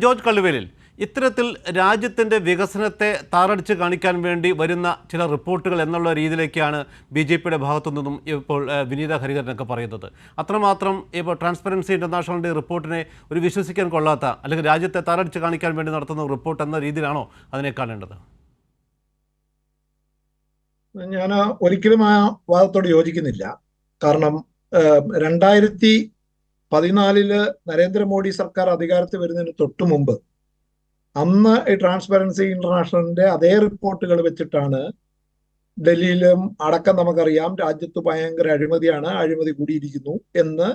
George കള്ളുവേലിൽ ഇത്തരത്തിൽ രാജ്യത്തിന്റെ വികസനത്തെ താറടിച്ച് കാണിക്കാൻ വേണ്ടി വരുന്ന ചില റിപ്പോർട്ടുകൾ എന്നുള്ള രീതിയിലേക്കാണ് ബി ജെ പിയുടെ ഭാഗത്തു നിന്നും ഇപ്പോൾ വിനീത ഹരിഹരനൊക്കെ പറയുന്നത്. അത്രമാത്രം ഇപ്പോൾ ട്രാൻസ്പെറൻസി ഇന്റർനാഷണലിന്റെ റിപ്പോർട്ടിനെ ഒരു വിശ്വസിക്കാൻ കൊള്ളാത്ത അല്ലെങ്കിൽ രാജ്യത്തെ താറടിച്ച് കാണിക്കാൻ വേണ്ടി നടത്തുന്ന റിപ്പോർട്ട് എന്ന രീതിയിലാണോ അതിനെ കാണേണ്ടത്? ഞാൻ ഒരിക്കലും ആ വാദത്തോട് യോജിക്കുന്നില്ല. കാരണം രണ്ടായിരത്തി പതിനാലിൽ നരേന്ദ്രമോദി സർക്കാർ അധികാരത്തിൽ വരുന്നതിന് തൊട്ടു മുമ്പ് അന്ന് ഈ ട്രാൻസ്പെറൻസി ഇന്റർനാഷണലിന്റെ അതേ റിപ്പോർട്ടുകൾ വെച്ചിട്ടാണ് ഡൽഹിയിലും അടക്കം നമുക്കറിയാം രാജ്യത്ത് ഭയങ്കര അഴിമതിയാണ് അഴിമതി കൂടിയിരിക്കുന്നു എന്ന്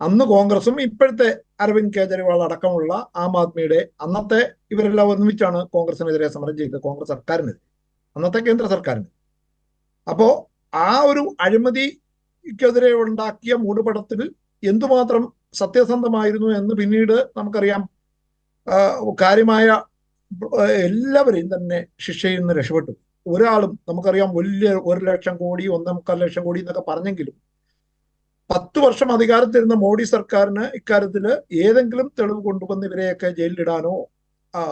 അന്ന് കോൺഗ്രസും ഇപ്പോഴത്തെ അരവിന്ദ് കേജ്രിവാൾ അടക്കമുള്ള ആം ആദ്മിയുടെ അന്നത്തെ ഇവരെല്ലാം ഒന്നിച്ചാണ് കോൺഗ്രസിനെതിരെ സമരം ചെയ്തത് കോൺഗ്രസ് സർക്കാരിനെതിരെ അന്നത്തെ കേന്ദ്ര സർക്കാരിന്. അപ്പോ ആ ഒരു അഴിമതിക്കെതിരെ ഉണ്ടാക്കിയ മൂടുപടത്തിൽ എന്തുമാത്രം സത്യസന്ധമായിരുന്നു എന്ന് പിന്നീട് നമുക്കറിയാം. കാര്യമായ എല്ലാവരെയും തന്നെ ശിക്ഷയിൽ നിന്ന് രക്ഷപ്പെട്ടു. ഒരാളും നമുക്കറിയാം വലിയ ഒരു ലക്ഷം കോടി ഒന്നേ മുക്കാൽ ലക്ഷം കോടി എന്നൊക്കെ പറഞ്ഞെങ്കിലും പത്ത് വർഷം അധികാരത്തിരുന്ന മോഡി സർക്കാരിന് ഇക്കാര്യത്തിൽ ഏതെങ്കിലും തെളിവ് കൊണ്ടുവന്ന് ഇവരെയൊക്കെ ജയിലിലിടാനോ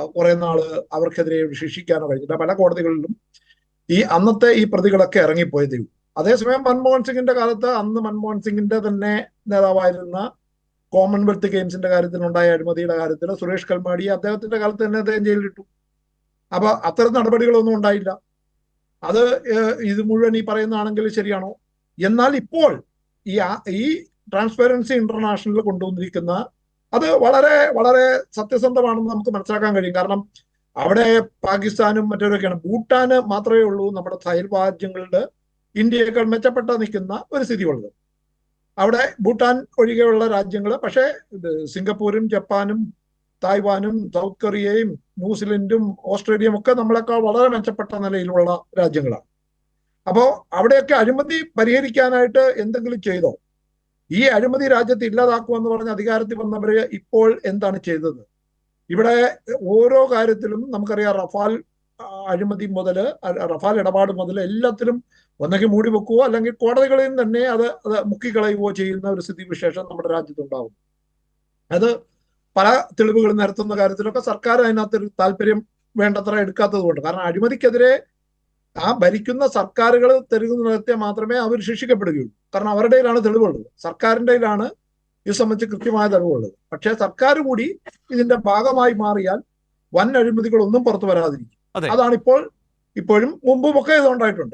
കുറെ നാൾ അവർക്കെതിരെ ശിക്ഷിക്കാനോ കഴിഞ്ഞില്ല പല കോടതികളിലും ഈ അന്നത്തെ ഈ പ്രതികളൊക്കെ ഇറങ്ങിപ്പോയതേ അതേസമയം മൻമോഹൻ സിംഗിന്റെ കാലത്ത് അന്ന് മൻമോഹൻ സിംഗിന്റെ തന്നെ നേതാവായിരുന്ന കോമൺവെൽത്ത് ഗെയിംസിന്റെ കാര്യത്തിൽ ഉണ്ടായ അഴിമതിയുടെ കാര്യത്തിൽ സുരേഷ് കൽമാടി അദ്ദേഹത്തിന്റെ കാലത്ത് തന്നെ അദ്ദേഹം ജയിലിലിട്ടു അപ്പൊ അത്തരം നടപടികളൊന്നും ഉണ്ടായില്ല. അത് ഇത് മുഴുവൻ ഈ പറയുന്നതാണെങ്കിൽ ശരിയാണോ? എന്നാൽ ഇപ്പോൾ ഈ ഈ ട്രാൻസ്പെറൻസി ഇന്റർനാഷണൽ കൊണ്ടുവന്നിരിക്കുന്ന അത് വളരെ വളരെ സത്യസന്ധമാണെന്ന് നമുക്ക് മനസ്സിലാക്കാൻ കഴിയും. കാരണം അവിടെ പാകിസ്ഥാനും മറ്റവരൊക്കെയാണ്. ഭൂട്ടാന് മാത്രമേ ഉള്ളൂ നമ്മുടെ അയൽ രാജ്യങ്ങളുടെ ഇന്ത്യയേക്കാൾ മെച്ചപ്പെട്ട നിൽക്കുന്ന ഒരു സ്ഥിതി ഉള്ളത് അവിടെ ഭൂട്ടാൻ ഒഴികെയുള്ള രാജ്യങ്ങൾ പക്ഷേ സിംഗപ്പൂരും ജപ്പാനും തായ്വാനും സൗത്ത് കൊറിയയും ന്യൂസിലൻഡും ഓസ്ട്രേലിയയും ഒക്കെ നമ്മളെക്കാൾ വളരെ മെച്ചപ്പെട്ട നിലയിലുള്ള രാജ്യങ്ങളാണ്. അപ്പോൾ അവിടെയൊക്കെ അഴിമതി പരിഹരിക്കാനായിട്ട് എന്തെങ്കിലും ചെയ്തോ? ഈ അഴിമതി രാജ്യത്ത് ഇല്ലാതാക്കുമെന്ന് പറഞ്ഞ അധികാരത്തിൽ വന്നവര് ഇപ്പോൾ എന്താണ് ചെയ്തത്? ഇവിടെ ഓരോ കാര്യത്തിലും നമുക്കറിയാം റഫാൽ അഴിമതി മുതൽ റഫാൽ ഇടപാട് മുതൽ എല്ലാത്തിലും ഒന്നെങ്കിൽ മൂടി വെക്കുവോ അല്ലെങ്കിൽ കോടതികളിൽ തന്നെ അത് അത് മുക്കിക്കളയുകയോ ചെയ്യുന്ന ഒരു സ്ഥിതി വിശേഷം നമ്മുടെ രാജ്യത്തുണ്ടാവും. അത് പല തെളിവുകൾ നിരത്തുന്ന കാര്യത്തിലൊക്കെ സർക്കാർ അതിനകത്ത് ഒരു താല്പര്യം വേണ്ടത്ര എടുക്കാത്തത് കൊണ്ട് കാരണം അഴിമതിക്കെതിരെ ആ ഭരിക്കുന്ന സർക്കാരുകൾ തെരുവ് നടത്തിയാൽ മാത്രമേ അവർ ശിക്ഷിക്കപ്പെടുകയുള്ളൂ. കാരണം അവരുടെ കയ്യിലാണ് തെളിവുള്ളത്. സർക്കാരിന്റെ കയ്യിലാണ് ഇത് സംബന്ധിച്ച് കൃത്യമായ തെളിവുള്ളത്. പക്ഷേ സർക്കാർ കൂടി ഇതിന്റെ ഭാഗമായി മാറിയാൽ വൻ അഴിമതികളൊന്നും പുറത്തു വരാതിരിക്കും. അതാണ് ഇപ്പോൾ ഇപ്പോഴും മുമ്പുമൊക്കെ ഇത് ഉണ്ടായിട്ടുണ്ട്